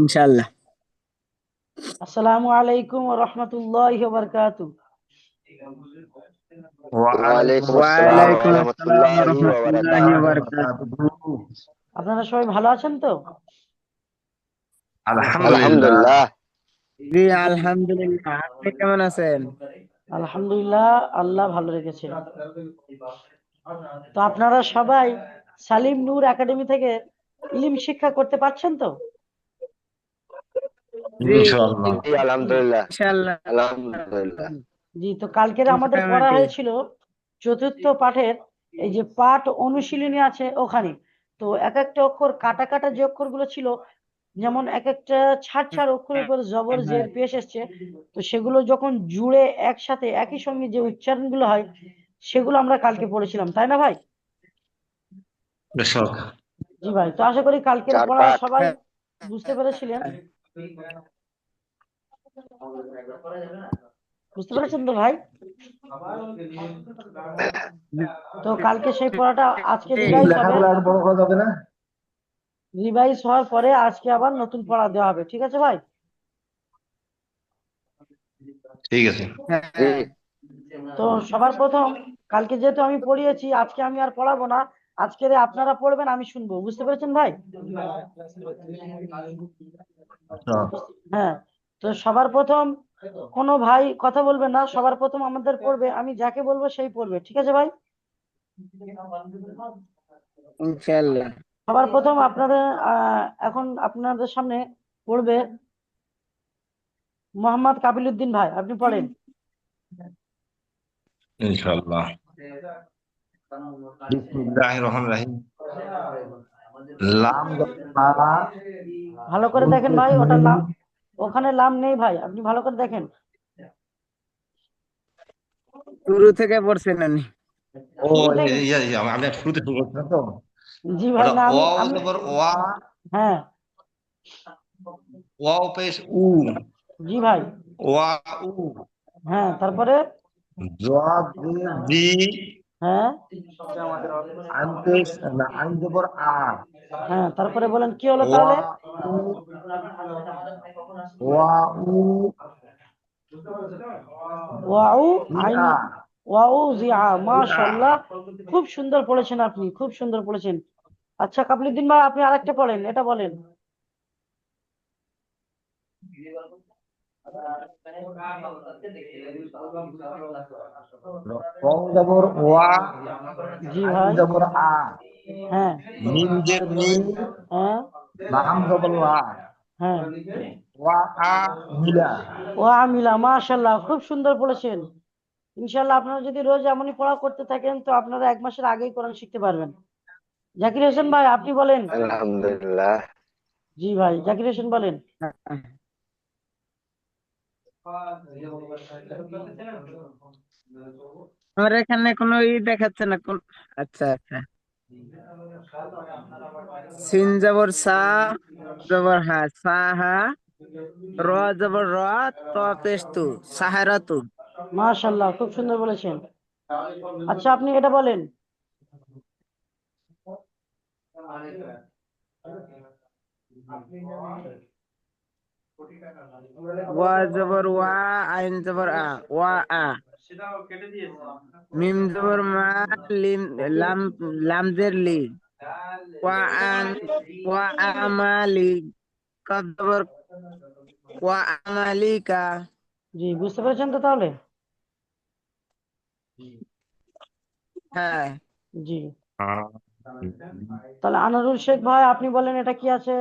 ইনশাআল্লাহ। আসসালামু আলাইকুম ওয়া রাহমাতুল্লাহি ওয়া বারাকাতুহু। আপনারা সবাই ভালো আছেন তো? আলহামদুলিল্লাহ। জি আলহামদুলিল্লাহ। আপনি কেমন আছেন? আলহামদুলিল্লাহ আল্লাহ ভালো রেখেছে। তো আপনারা সবাই সালিম নূর একাডেমি থেকে ইলিম শিক্ষা করতে পারছেন তো? জি জি আলহামদুলিল্লাহ। জি তো কালকের আমাদের পড়া হয়েছিল চতুর্থ পাঠের এই যে পাঠ অনুশীলনী আছে ওখানে। তো এক একটা অক্ষর কাটা কাটা যে অক্ষরগুলো ছিল যেমন এক একটা ছাড় ছাড় অক্ষরের উপর জবর জের পেশ এসছে তো সেগুলো যখন জুড়ে একসাথে একই সঙ্গে যে উচ্চারণগুলো হয় সেগুলো আমরা কালকে পড়েছিলাম। তাই না ভাই? জি ভাই তো আশা করি কালকের পড়া সবাই বুঝতে পেরেছিলেন। বুঝতে পেরেছেন তো ভাই? তো কালকে সেই পড়াটা আজকে রিভাইজ হবে। রিভাইজ হওয়ার পরে আজকে আবার নতুন পড়া দেওয়া হবে ঠিক আছে ভাই? ঠিক আছে। তো সবার প্রথম কালকে যেহেতু আমি পড়িয়েছি আজকে আমি আর পড়াবো না আজকে আপনারা পড়বেন আমি শুনব। বুঝতে পেরেছেন ভাই? হ্যাঁ। তো সবার প্রথম কোনো ভাই কথা বলবে না সবার প্রথম আমাদের পড়বে আমি যাকে বলব সেই পড়বে ঠিক আছে ভাই? ইনশাআল্লাহ। সবার প্রথম আপনাদের আহ, এখন আপনাদের সামনে পড়বে মোহাম্মদ কাবিলউদ্দিন ভাই আপনি পড়েন। ইনশাআল্লাহ। ভালো করে দেখেন ভাই ওটা লাম। ওখানে লাম নেই ভাই আপনি ভালো করে দেখেন। শুরু থেকে পড়ছেন ও ইয়া ইয়া আমি শুরুতে শুরু করছিলাম তো। জি ভাই না আমি ওয়াও আমি জবর ওয়া। হ্যাঁ। ওয়াও পেশ উ। জি ভাই। ওয়া উ। হ্যাঁ তারপরে? জি। হ্যাঁ? হ্যাঁ তারপরে বলেন, কি হলো তাহলে? খুব সুন্দর পড়েছেন আপনি, খুব সুন্দর পড়েছেন। আচ্ছা কাবলিউদ্দিন ভাই, আপনি আরেকটা পড়েন, এটা বলেন। জবর ওয়া জি ভাই জবর আ। হ্যাঁ। মিম জের মি হ্যাঁ। লাম জবর লা হ্যাঁ। ওয়া আ মিলা। ওয়া আমিলা মাশাআল্লাহ খুব সুন্দর পড়েছেন ইনশাআল্লাহ আপনারা যদি রোজ এমনই পড়া করতে থাকেন তো আপনারা এক মাসের আগেই কোরআন শিখতে পারবেন। জাকির হোসেন ভাই আপনি বলেন। আলহামদুলিল্লাহ। জি ভাই জাকির হোসেন বলেন। আমার এখানে কোনো ই দেখাচ্ছে না কোন আচ্ছা আচ্ছা। সিন জবর সা জবর হা সা হা র জবর র ত পেশ তু সাহারাতু। মাশাআল্লাহ খুব সুন্দর বলেছেন। আচ্ছা আপনি এটা বলেন। ওয়া জবর ওয়া আইন জবর আ ওয়া আ। মিম জবর মা লিম লাম লাম জের লি। ওয়া আন ওয়া আমালি কফ জবর ওয়া আমালিকা জি বুঝতে পেরেছেন তো তাহলে? হ্যাঁ। জি। তাহলে আনারুল শেখ ভাই আপনি বলেন এটা কি আছে?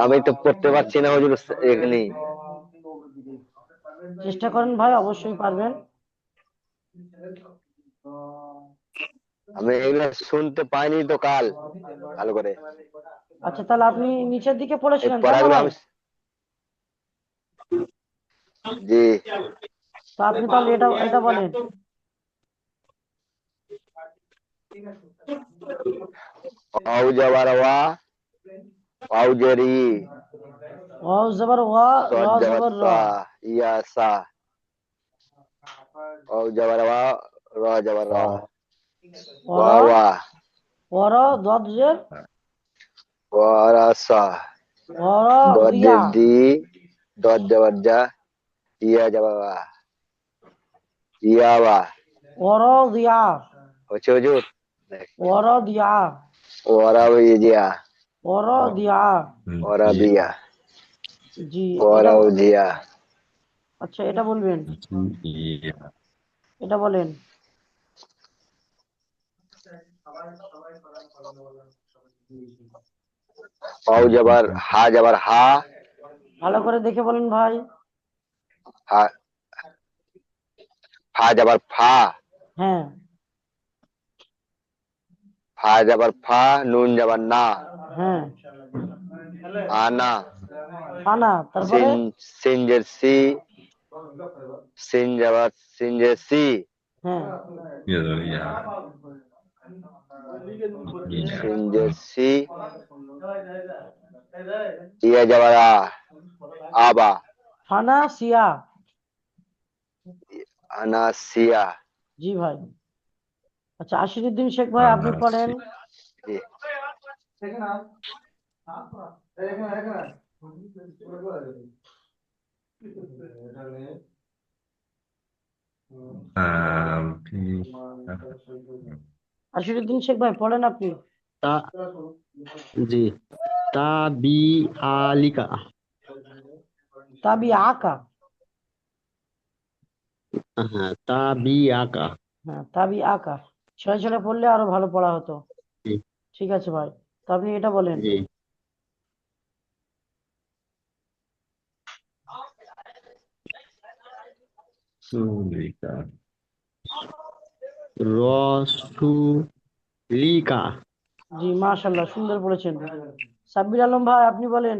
আমি তো পড়তে পারছি না হুজুর এখানে। চেষ্টা করেন ভাই অবশ্যই পারবেন। আমি এগুলো শুনতে পাইনি তো কাল ভালো করে। আচ্ছা তাহলে আপনি নিচের দিকে পড়েছিলেন জি। তো আপনি তাহলে এটা এটা বলেন। ওয়াও জবর ওয়া ওয়াও জেরি ওয়াও জবর ওয়া র সদ জবর জবর র সা ইয়া সা ওয়াও জবর ওয়া র জবর র ওয়া ওয়া ওয়া ওর দদ জের ওয়ারাসা ওর দদ দিয়া দি দদ যাবার যা ইয়া যাবার ওয়া ইয়াবা ওর দিয়া হচ্ছে হুজুর ওর দিয়া ওয়ারাবিয়া ওর দিয়া ওয়ারাবিয়া জি এটা আচ্ছা এটা বলবেন? এটা বলেন। পাউ যাবার হা যাবার হা। ভালো করে দেখে বলেন ভাই। হা ফা যাবার ফা। হ্যাঁ। ফা যাবার ফা নুন যাবার না হ্যাঁ আনা আনা তারপরে সিন সিনজের সি সিন যাবার সিনজের সি হ্যাঁ সিনজের সি ইয়া যাবার আ আবা ফানা সিয়া আনাসিয়া জি ভাই আচ্ছা আশিরুদ্দিন শেখ ভাই আপনি পড়েন। আশিরুদ্দিন শেখ ভাই পড়েন আপনি। তা জি তাবি আলিকা তাবি আকা হ্যাঁ তাবি আকা হ্যাঁ তাবি আকা ছয় ছড়ে পড়লে আরও ভালো পড়া হতো। ঠিক আছে ভাই। তো আপনি এটা বলেন। জি। সুলিকা। রসুলিকা। জি মাশাল্লাহ সুন্দর পড়েছেন সাব্বির আলম ভাই আপনি বলেন।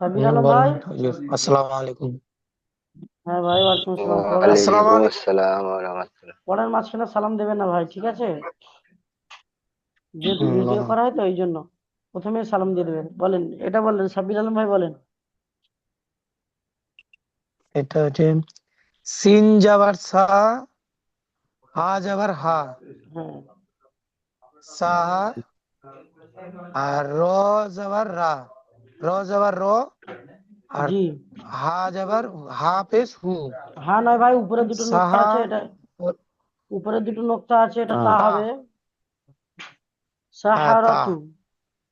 সাব্বির আলম ভাই? আসসালামু আলাইকুম। হ্যাঁ ভাই ওয়ালাইকুম আসসালাম। আসসালাম ওয়া রাহমাতুল্লাহ। পড়ার মাঝখানে সালাম দেবেন না ভাই ঠিক আছে? যেহেতু ভিডিও করা হয় তো এই জন্য। প্রথমে সালাম দিয়ে দেবেন। বলেন এটা বলেন সাব্বির আলম ভাই বলেন। এটা হচ্ছে সিন যাবার সা হা যাবার হা। হ্যাঁ। সাহা আর র যাবার রা। র যাবার র আর হা যাবার হা পেশ হু। হ্যাঁ নয় ভাই উপরে দুটো নোক্তা আছে এটা উপরে দুটো নোক্তা আছে এটা তা হ্যাঁ। হবে সাহারাতু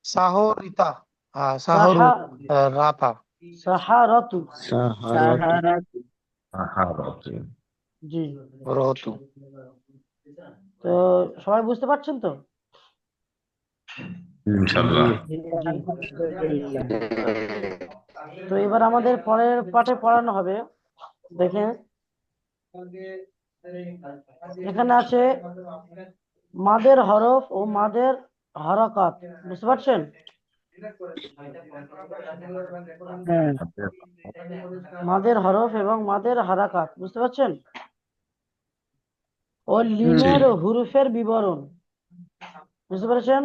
সাহরিতা হ্যাঁ সাহরু সাহা আহ, রাপা সাহারাতু সাহারাত সাহারাত জি। রতু। তো সবাই বুঝতে পারছেন তো? ইনশাআল্লাহ। তো এবার আমাদের পরের পাঠে পড়ানো হবে। দেখেন। এখানে আছে মাদের হরফ ও মাদের হরকত। বুঝতে পারছেন? মাদের হরফ এবং মাদের হারাকাত। বুঝতে পারছেন? ও লিনের হুরুফের বিবরণ। বুঝতে পেরেছেন?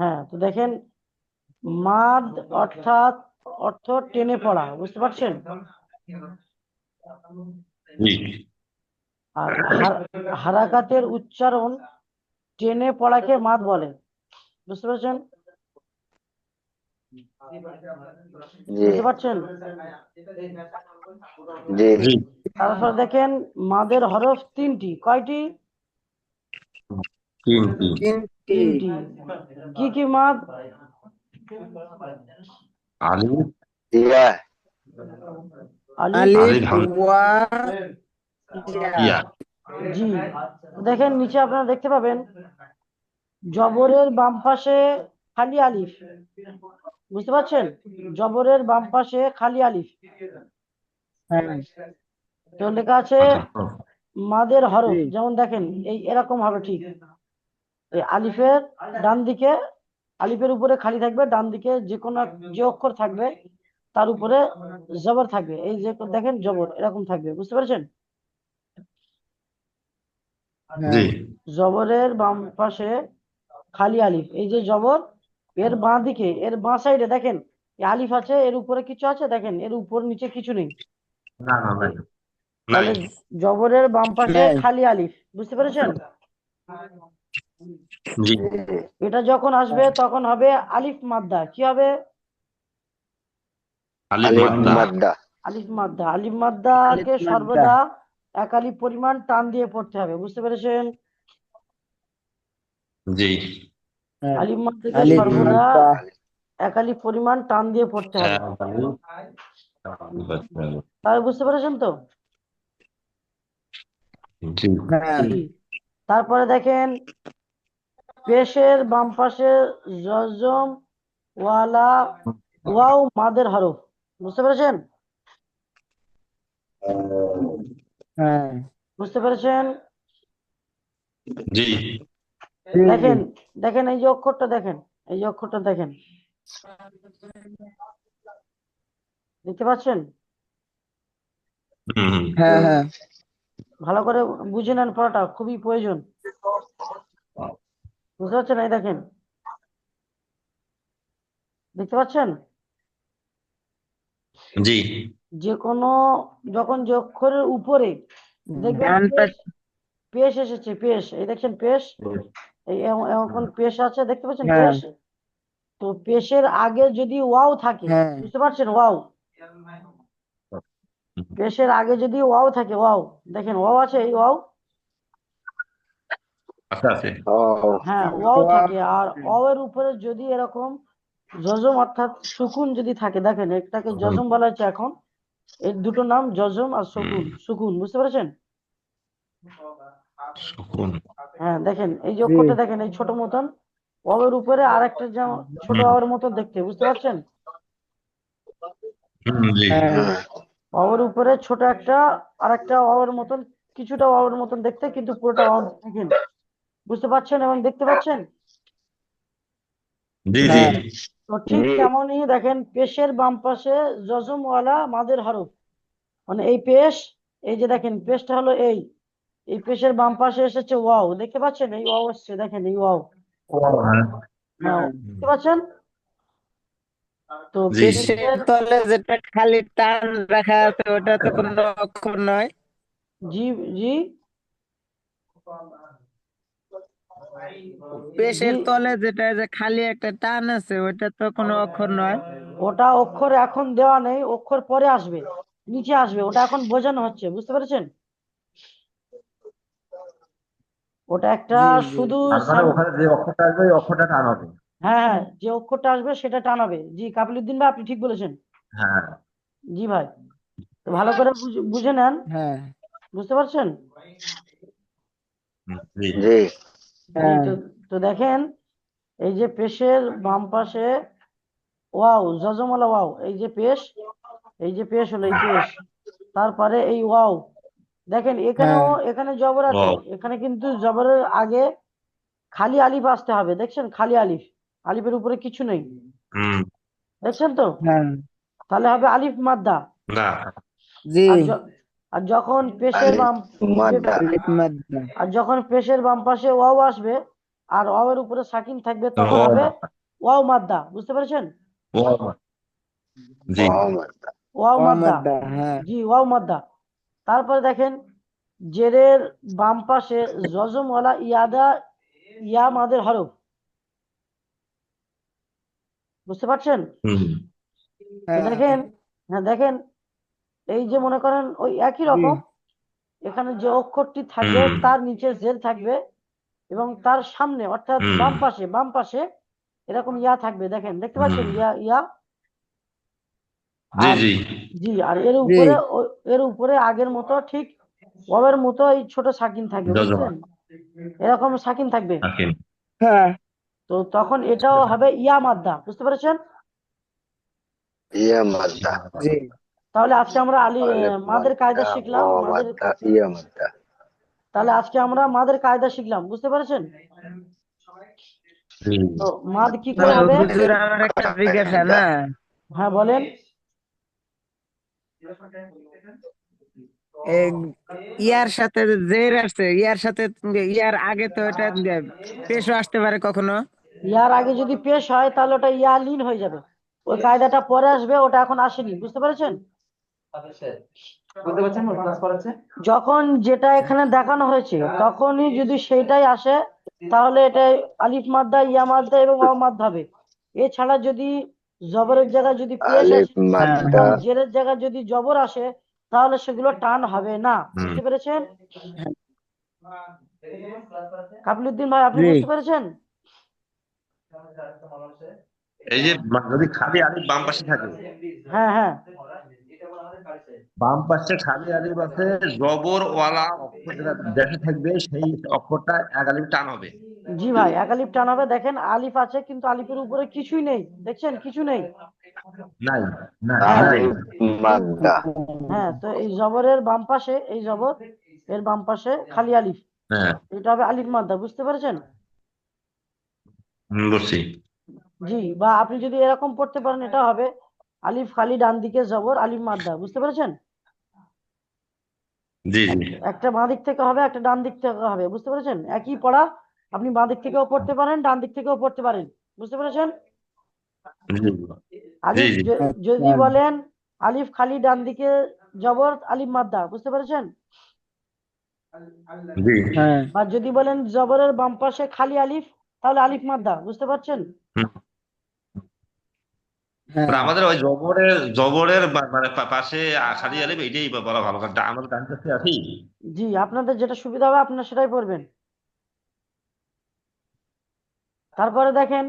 হ্যাঁ তো দেখেন মাদ অর্থাৎ অর্থ টেনে পড়া বুঝতে পারছেন? আর হারাকাতের উচ্চারণ টেনে পড়াকে মাদ বলে বুঝতে পেরেছেন? বুঝতে পারছেন? তারপর দেখেন মাদের হরফ তিনটি কয়টি? তিনটি তিনটি কি কি মাদ আলিফ ইয়া আলিফ আলিফ আলিফ হামজা ওয়া ইয়া জি। দেখেন নিচে আপনারা দেখতে পাবেন জবরের বাম পাশে খালি আলিফ। বুঝতে পারছেন? জবরের বাম পাশে খালি আলিফ। তো লেখা আছে মাদের হরফ। যেমন দেখেন এই এরকম হবে ঠিক। আলিফের ডান দিকে আলিফের উপরে খালি থাকবে ডান দিকে যে কোনো যে অক্ষর থাকবে তার উপরে জবর থাকবে। এই যে দেখেন জবর এরকম থাকবে বুঝতে পেরেছেন? জি। জবরের বাম পাশে খালি আলিফ। এই যে জবর এর বাঁ দিকে এর বাঁ সাইডে দেখেন আলিফ আছে এর উপরে কিছু আছে দেখেন এর উপর নিচে কিছু নেই। না না না তাহলে নাই। জবরের বাম পাশে খালি আলিফ বুঝতে পেরেছেন? জি। এটা যখন আসবে তখন হবে আলিফ মাদ্দা। কি হবে? আলিফ আলিফ মাদ্দা। মাদ্দা। আলিফ মাদ্দা। আলিফ মাদ্দাকে সর্বদা এক আলিফ পরিমাণ টান দিয়ে পড়তে হবে বুঝতে পেরেছেন? জি। হ্যাঁ। আলিফ মাদ্দাকে সর্বদা এক আলিফ পরিমাণ টান দিয়ে পড়তে হবে। তাহলে বুঝতে পেরেছেন তো? হ্যাঁ। জি। তারপরে দেখেন পেশের বাম পাশে জজম ওয়ালা ওয়াও মাদের হরফ। বুঝতে পেরেছেন? হ্যাঁ। বুঝতে পেরেছেন? জি। দেখেন দেখেন এই যে অক্ষরটা দেখেন এই যে অক্ষরটা দেখেন। দেখতে পাচ্ছেন। হ্যাঁ হ্যাঁ। ভালো করে বুঝে নেন পড়াটা খুবই প্রয়োজন। বুঝতে পারছেন? এই দেখেন। দেখতে পাচ্ছেন? জি। যে কোনো যখন যে অক্ষরের উপরে দেখবেন পেশ পেশ এসেছে পেশ। এই দেখছেন পেশ? এই এখন পেশ আছে দেখতে পাচ্ছেন হ্যাঁ। পেশ? তো পেশের আগে যদি ওয়াও থাকে হ্যাঁ। বুঝতে পারছেন? ওয়াও। পেশের আগে যদি ওয়াও থাকে ওয়াও। দেখেন ওয়াও আছে এই ওয়াও। আচ্ছা ও হ্যাঁ ওয়াও। থাকে। আর ওয়াও এর উপরে যদি এরকম জজম অর্থাৎ সুকুন যদি থাকে দেখেন এটাকে জজম বলা হচ্ছে এখন। এর দুটো নাম জজম আর সুকুন। সুকুন বুঝতে পেরেছেন? সুকুন। হ্যাঁ দেখেন এই যে অক্ষরটা দেখেন এই ছোট মতন। ওয়াও এর উপরে আর একটা যেমন ছোট ওয়াও এর মতন দেখতে বুঝতে পারছেন? জি। হ্যাঁ ওয়াও উপরে ছোট একটা আর একটা ওয়াও মতন কিছুটা ওয়াও মতন দেখতে কিন্তু পুরোটা ওয়াও দেখেন। বুঝতে পারছেন এবং দেখতে পাচ্ছেন? জি জি। হ্যাঁ। তো ঠিক। তেমনই দেখেন পেশের বাম পাশে জজমওয়ালা মাদের হরফ। মানে এই পেশ এই যে দেখেন পেশটা হলো এই। এই পেশের বাম পাশে এসেছে ওয়াও। দেখতে পাচ্ছেন? এই ওয়াও এসছে দেখেন এই ওয়াও। হ্যাঁ দেখতে পাচ্ছেন? তো তলে যেটা খালি টান রাখা আছে ওটা তো কোনো অক্ষর নয়। জি জি। পেশের তলে যেটা যে খালি একটা টান আছে ওটা তো কোনো অক্ষর নয়। ওটা অক্ষর এখন দেওয়া নেই অক্ষর পরে আসবে নিচে আসবে ওটা এখন বোঝানো হচ্ছে বুঝতে পেরেছেন? ওটা একটা। শুধু ওখানে যে অক্ষরটা আসবে ওই অক্ষরটা টান হবে। হ্যাঁ হ্যাঁ যে অক্ষরটা আসবে সেটা টানাবে। জি কাপিলুদ্দিন ভাই আপনি ঠিক বলেছেন। হ্যাঁ। জি ভাই তো ভালো করে বুঝে- নেন। হ্যাঁ। বুঝতে পারছেন? জি। হ্যাঁ তো তো দেখেন এই যে পেশের বাম পাশে ওয়াও জজমালা ওয়াও এই যে পেশ এই যে পেশ হলো এই পেশ। তারপরে এই ওয়াও দেখেন এখানেও এখানে জবর আছে। এখানে কিন্তু জবরের আগে খালি আলিফ আসতে হবে দেখছেন? খালি আলিফ। আলিফের উপরে কিছু নেই। হুম। দেখছেন তো? হ্যাঁ। তাহলে হবে আলিফ মাদ্দা। না। জি। আর আর যখন পেশের বাম মাদ্দা আলিফ মাদ্দা। আর যখন পেশের বাম পাশে ওয়াও আসবে আর ওয়াও এর উপরে সাকিন থাকবে তখন হবে ওয়াও মাদ্দা। বুঝতে পেরেছেন? জি। ও মাদ্দা। ওয়াও মাদ্দা। মাদ্দা হ্যাঁ। জি ওয়াও মাদ্দা। তারপরে দেখেন জেরের বাম পাশে জজমওয়ালা ইয়াদা ইয়া মাদের হরফ। বুঝতে পারছেন? তো হ্যাঁ দেখেন হ্যাঁ। দেখেন এই যে মনে করেন ওই একই রকম এখানে যে অক্ষরটি থাকবে তার নিচে জের থাকবে এবং তার সামনে অর্থাৎ বাম পাশে বাম পাশে এরকম ইয়া থাকবে দেখেন দেখতে পাচ্ছেন ইয়া ইয়া? জি আর জি। জি আর এর উপরে এর উপরে আগের মতো ঠিক ওয়াবের মতো এই ছোট সাকিন থাকবে। বুঝলেন এরকম সাকিন থাকবে। হ্যাঁ। তো তখন এটাও হবে ইয়া মাদ্দা বুঝতে পেরেছেন? ইয়া মাদ্দা। জি। তাহলে আজকে আমরা আলী মাদের কায়দা শিখলাম মাদের ইয়া মাদ্দা। তাহলে আজকে আমরা মাদের কায়দা শিখলাম বুঝতে পেরেছেন? তো মাদ কি করে হবে আমার একটা জিজ্ঞাসা না? হ্যাঁ বলেন। এই ইয়ার সাথে জের আসছে ইয়ার সাথে ইয়ার আগে তো এটা পেশও আসতে পারে কখনো? ইয়ার আগে যদি পেশ হয় তাহলে ওটা ইয়া লিন হয়ে যাবে। ওই কায়দাটা পরে আসবে ওটা এখন আসেনি বুঝতে পেরেছেন? বুঝতে পারছেন ক্লাস করাচ্ছে? যখন যেটা এখানে দেখানো হয়েছে তখনই যদি সেইটাই আসে তাহলে এটা আলিফ মাদ্দা ইয়া মাদ্দা এবং অ মাদ্দা হবে। এছাড়া যদি জবরের জায়গায় যদি জেরের জায়গায় যদি জবর আসে তাহলে সেগুলো টান হবে না। বুঝতে পেরেছেন? কাপিলুদ্দিন ভাই আপনি বুঝতে পেরেছেন? এই যে যদি খালি আলিফ বাম পাশে থাকে। হ্যাঁ হ্যাঁ। বাম পাশে খালি আলিফ আছে জবর ওয়ালা অক্ষর যেটা দেখা থাকবে সেই অক্ষরটা এক আলিফ টান হবে। জি ভাই এক আলিফ টান হবে। দেখেন আলিফ আছে কিন্তু আলিফের উপরে কিছুই নেই। দেখছেন? কিছু নেই। নাই হ্যাঁ। হ্যাঁ তো এই জবরের বাম পাশে এই জবর এর বাম পাশে খালি আলিফ। হ্যাঁ। এটা হবে আলিফ মাদ্দা বুঝতে পেরেছেন? বুঝছি জি বা আপনি যদি এরকম পড়তে পারেন এটা হবে আলিফ খালি ডান দিকে জবর আলিফ মাদ্দা বুঝতে পেরেছেন? জি জি। একটা বাঁ দিক থেকে হবে একটা ডান দিক থেকে হবে বুঝতে পেরেছেন? একই পড়া আপনি বাঁ দিক থেকেও পড়তে পারেন ডান দিক থেকেও পড়তে পারেন বুঝতে পেরেছেন? জি আলিফ যদি বলেন আলিফ খালি ডান দিকে জবর আলিফ মাদ্দা বুঝতে পেরেছেন? জি। হ্যাঁ। আর যদি বলেন জবরের বাম পাশে খালি আলিফ তাহলে আলিফ মাদ্দা বুঝতে পারছেন? হ্যাঁ। মানে আমাদের ওই জবরের জবরের মানে পাশে খালি আলিফ এটাই বলা ভালো কারণ আমাদের ডান পাশে আছি। জি আপনাদের যেটা সুবিধা হবে আপনারা সেটাই পড়বেন। তারপরে দেখেন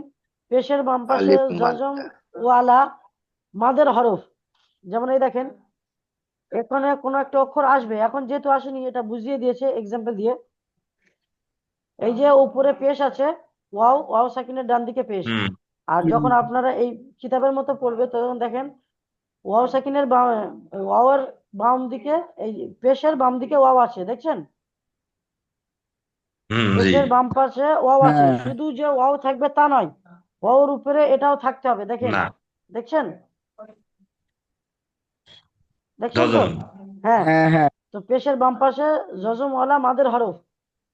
পেশের বাম পাশে আলিফ জজম মাদ্দা ওয়ালা মাদের হরফ। যেমন এই দেখেন এখানে কোনো একটা অক্ষর আসবে। এখন যেহেতু আসেনি এটা বুঝিয়ে দিয়েছে এক্সাম্পল দিয়ে। এই যে উপরে পেশ আছে ওয়াও ওয়াও সাকিনের ডান দিকে পেশ। হুম। আর যখন আপনারা এই কিতাবের মতো পড়বে তখন দেখেন ওয়াও সাকিনের বাম ওয়াওয়ের বাম দিকে এই পেশের বাম দিকে ওয়াও আছে দেখছেন? হুম জি। পেশের বাম পাশে ওয়াও আছে হ্যাঁ। শুধু যে ওয়াও থাকবে তা নয় ওয়াওর উপরে এটাও থাকতে হবে দেখেন। না। দেখছেন? দেখছেন তো? হ্যাঁ। হ্যাঁ হ্যাঁ। তো পেশের বাম পাশে জজম ওয়ালা মাদের হরফ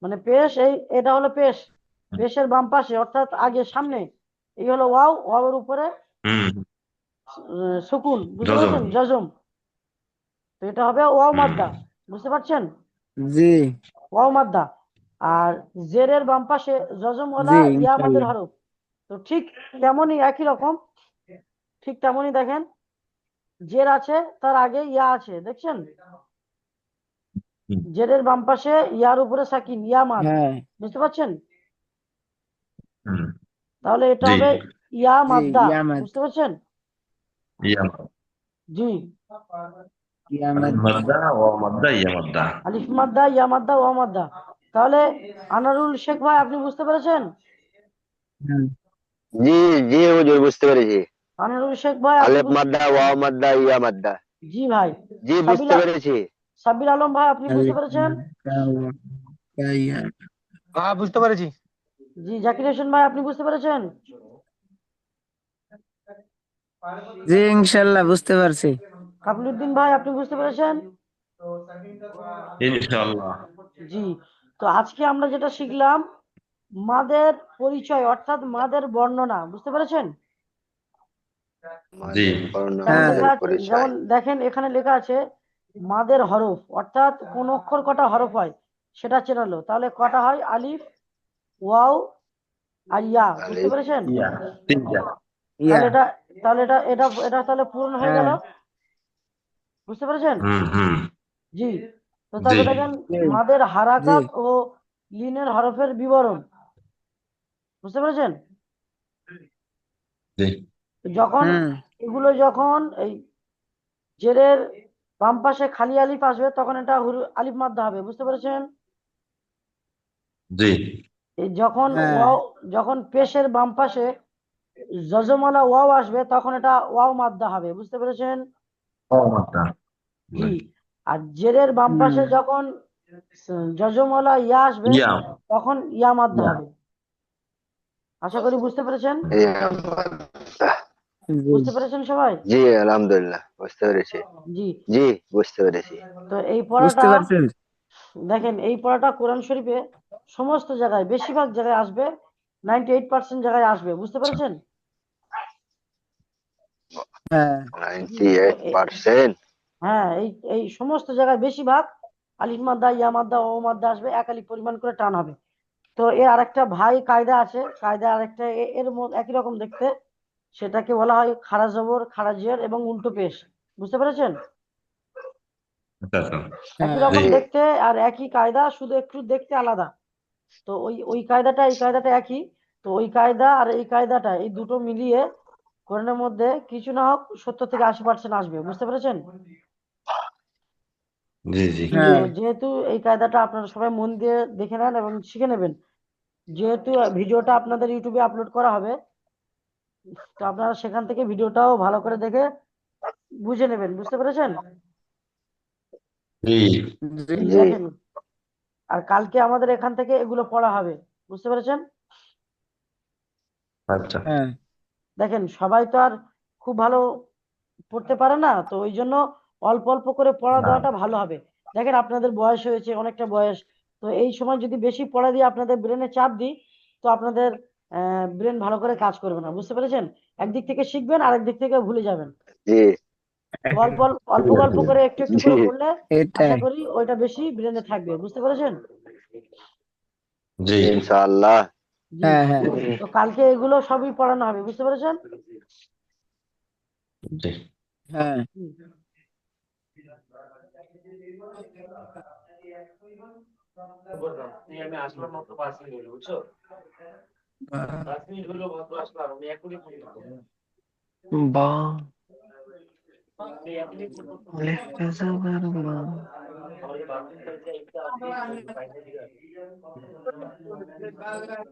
মানে পেশ এই এটা হলো পেশ। পেশের বাম পাশে অর্থাৎ আগে সামনে এই হলো ওয়াও ওয়াওয়ের উপরে হুম। সুকুন বুঝতে জজম। পারছেন? জজম। তো এটা হবে ওয়াও মাদ্দা বুঝতে পারছেন? জি। ওয়াও মাদ্দা। আর জেরের বাম পাশে জজম ওয়ালা জি, ইয়া মাদের হরফ। তো ঠিক তেমনই একই রকম। ঠিক তেমনই দেখেন জের আছে তার আগে ইয়া আছে দেখছেন। জেরের বাম পাশে ইয়ার উপরে সাকিন ইয়া মাদ হ্যাঁ। বুঝতে পারছেন? তাহলে এটা জি। হবে ইয়া জি মাদ্দা বুঝতে পারছেন? ইয়া জি। ইয়া মাদ্দা। ও মাদ্দা ইয়া মাদ্দা। আলিফ মাদ্দা ইয়া মাদ্দা ওয়া মাদ্দা। তাহলে আনারুল শেখ ভাই আপনি বুঝতে পেরেছেন? জি জি হুজুর বুঝতে পেরেছি। আনারুল শেখ ভাই আপনি আলিফ বুঝ- মাদ্দা ওয়াও মাদ্দা ইয়া মাদ্দা। জি ভাই। জি বুঝতে সাবিলা- পেরেছি। সাব্বির আলম ভাই আপনি বুঝতে পেরেছেন? হ্যাঁ বুঝতে পেরেছি। জি জাকির হোসেন ভাই আপনি বুঝতে পেরেছেন? জি ইনশাল্লাহ বুঝতে পারছি। কাপিলুদ্দিন ভাই আপনি বুঝতে পেরেছেন? ইনশাআল্লাহ জি তো আজকে আমরা যেটা শিখলাম মাদের পরিচয় অর্থাৎ মাদের বর্ণনা বুঝতে পেরেছেন? হ্যাঁ। যেমন দেখেন এখানে লেখা আছে মাদের হরফ অর্থাৎ কোন অক্ষর কটা হরফ হয় সেটা চেনালো। তাহলে কটা হয়? আলিফ ওয়াও আর ইয়া বুঝতে পেরেছেন? তাহলে এটা তাহলে এটা এটা এটা তাহলে পূরণ হয়ে গেল? হ্যাঁ। বুঝতে পেরেছেন? জি। তো তাহলে দেখেন মাদের হারাকাত ও লিনের হরফের বিবরণ। বুঝতে পেরেছেন? যখন এগুলো যখন এই জেরের বাম পাশে খালি আলিফ আসবে তখন এটা হুরু- আলিফ মাদ্দা হবে। বুঝতে পেরেছেন? জি। যখন হ্যাঁ। ওয়াও যখন পেশের বাম পাশে যজমালা ওয়াও আসবে তখন এটা ওয়াও মাদ্দা হবে। বুঝতে পেরেছেন? জি আর জেরের বাম পাশে যখন যজমালা ইয়া আসবে ইয়া। তখন ইয়া মাদ্দা ইয়া। হবে। আশা করি বুঝতে পেরেছেন? বুঝতে পেরেছেন সবাই? জি আলহামদুলিল্লাহ বুঝতে পেরেছি। জি। জি বুঝতে পেরেছি। তো এই বুঝতে পড়াটা পারছেন। দেখেন এই পড়াটা কোরআন শরীফে সমস্ত জায়গায় বেশিরভাগ জায়গায় আসবে নাইনটি এইট পার্সেন্ট জায়গায় আসবে বুঝতে পেরেছেন? হ্যাঁ। হ্যাঁ এই এই সমস্ত জায়গায় বেশিরভাগ আলিফ মাদ্দা ইয়া মাদ্দা ও মাদ্দা আসবে এক আলিফ পরিমাণ করে টান হবে। তো এর আরেকটা ভাই কায়দা আছে কায়দা আরেকটা এর একই রকম দেখতে সেটাকে বলা হয় জবর খাড়া জের এবং উল্টো পেশ। বুঝতে পেরেছেন? আচ্ছা আচ্ছা। একই হ্যাঁ। রকম দেখতে আর একই কায়দা শুধু একটু দেখতে আলাদা। তো ওই ওই কায়দাটা এই কায়দাটা একই। তো ওই কায়দা আর এই কায়দাটা এই দুটো মিলিয়ে কোরআনের মধ্যে কিছু না হোক সত্তর থেকে আশি পার্সেন্ট আসবে বুঝতে পেরেছেন? জি জি। হ্যাঁ। যেহেতু এই কায়দাটা আপনারা সবাই মন দিয়ে দেখে নেন এবং শিখে নেবেন যেহেতু ভিডিওটা আপনাদের ইউটিউবে আপলোড করা হবে তো আপনারা সেখান থেকে ভিডিওটাও ভালো করে দেখে বুঝে নেবেন বুঝতে পেরেছেন? জি। আর কালকে আমাদের এখান থেকে এগুলো পড়া হবে। বুঝতে পেরেছেন? আচ্ছা। হ্যাঁ। দেখেন সবাই তো আর খুব ভালো পড়তে পারে না তো ওই জন্য অল্প অল্প করে পড়া না। দেওয়াটা ভালো হবে। দেখেন আপনাদের বয়স হয়েছে অনেকটা বয়স তো এই সময় যদি বেশি পড়া দিয়ে আপনাদের ব্রেনে চাপ দিই তো আপনাদের ব্রেন ভালো করে কাজ করবে না। বুঝতে পেরেছেন? একদিক থেকে শিখবেন আরেক দিক থেকে ভুলে যাবেন। জি অল্প অল্প অল্প গল্প করে একটু একটু করে। পড়লে আশা করি ওইটা বেশি ব্রেনে থাকবে বুঝতে পেরেছেন? জি। ইনশাআল্লাহ। হ্যাঁ হ্যাঁ। তো কালকে এগুলো সবই পড়ানো হবে বুঝতে পেরেছেন? জি। হ্যাঁ। আমি আসলাম মাত্র পাঁচ মিনিট হলো বুঝছ পাঁচ মিনিট হলো মাত্র আসলাম আমি এখনই ফোন করব বা আমি এখনই ফোন